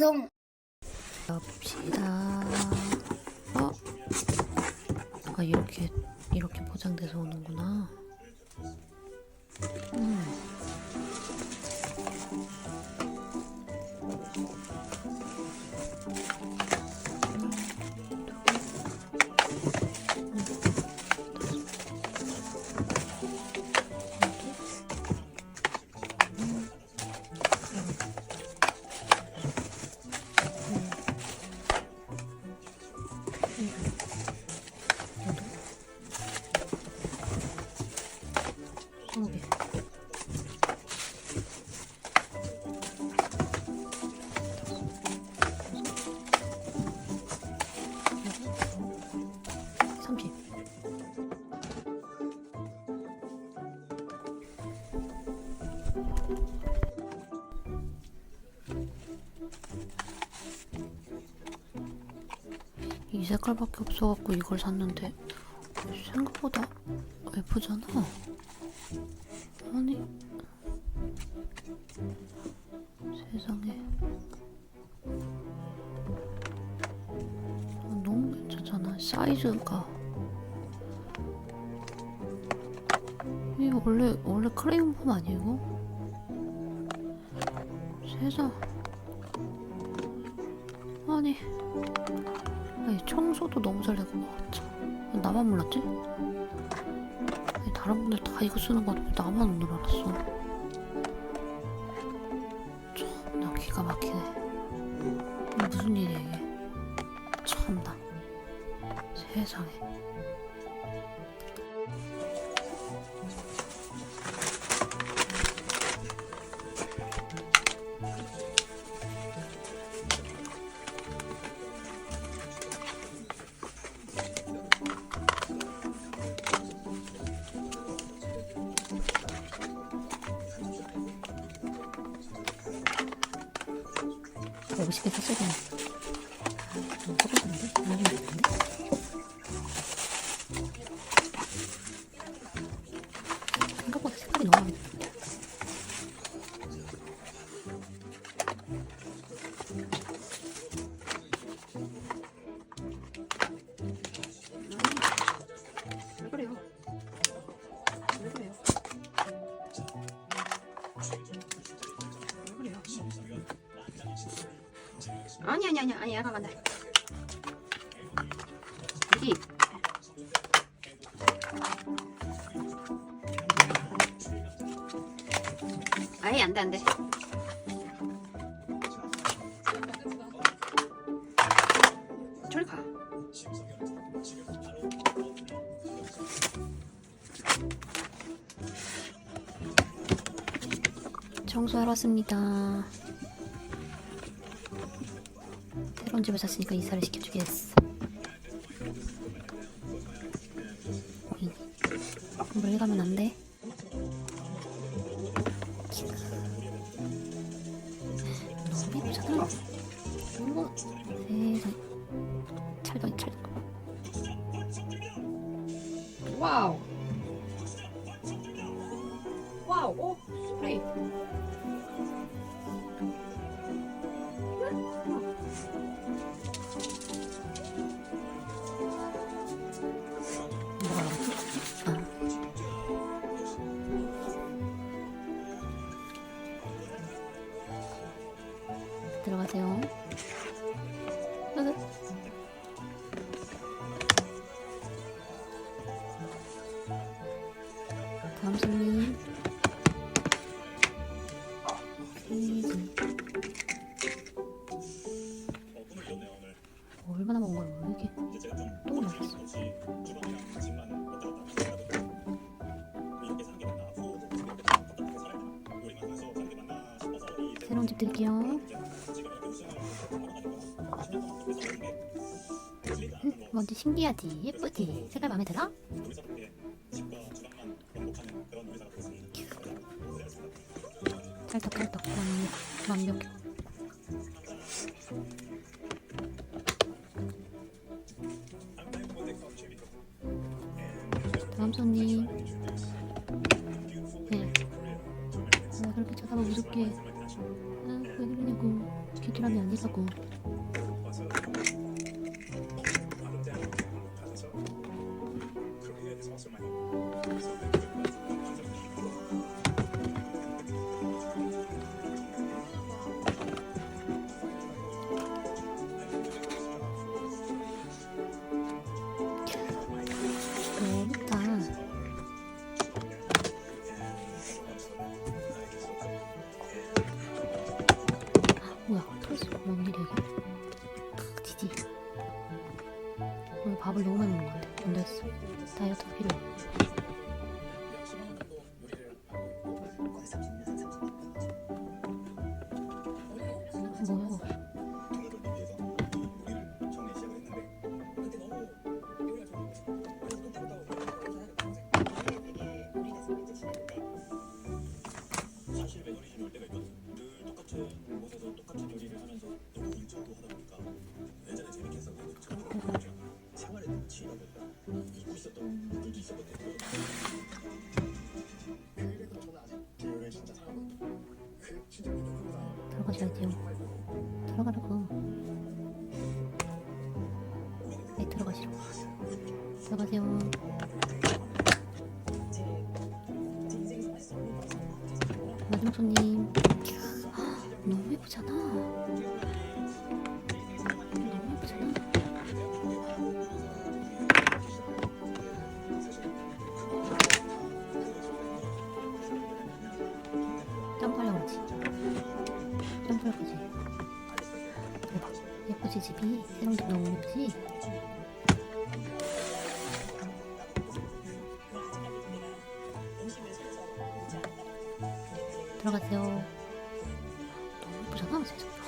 배송. 봅시다. 어? 아 이렇게 이렇게 포장돼서 오는구나. 개. 이 색깔밖에 없어갖고 이걸 샀는데 생각보다 예쁘잖아. 아니 세상에 어, 너무 괜찮잖아 사이즈가 이거 원래 원래 크레용 폼 이거? 세상 아니 아니 청소도 너무 잘 되고 와, 참. 나만 몰랐지? 다른 분들 다 이거 쓰는 거 같고 나만 오늘 알았어. 참나 기가 막히네. 무슨 일이야 이게? 참나. 세상에. 50개 샀어야 되나? 좀 섞었는데? 아니면 됐는데? 생각보다 색깔이 너무 많이 나는데? 아니 아니 아니 아니 약간 간다. 여기 아예 안돼 안돼. 저리 가. 청소하러 왔습니다. 새로운 집을 샀으니까 이사를 시켜주겠어. 멀리 가면 안 돼. 너무 예쁘잖아. 어머, 세상. 찰떡이 찰떡. 와우. 들어가세요. 다음 손님. 마셨어? 새로운 집 드릴게요. 응, 뭔지 신기하지? 예쁘지? 색깔 마음에 들어? 찰떡찰떡 완벽 완벽해. 다음 손님. 네. 나 그렇게 쳐다보고 무섭게 아, 왜 그러냐고 귀뚜라미 아니라고 너무 오늘 밥을 너무 많이 먹는 것 같아 안 됐어. 다이어트가 필요해 들어가라고. 네 들어가시라고. 들어가세요. 마지막 손님. 너무 예쁘잖아. 너무 예쁘잖아. 점프하려고 하지? 점프하지 대박 예쁘지 집이 너무 예쁘지? 들어가세요. 너무 예쁘잖아 세상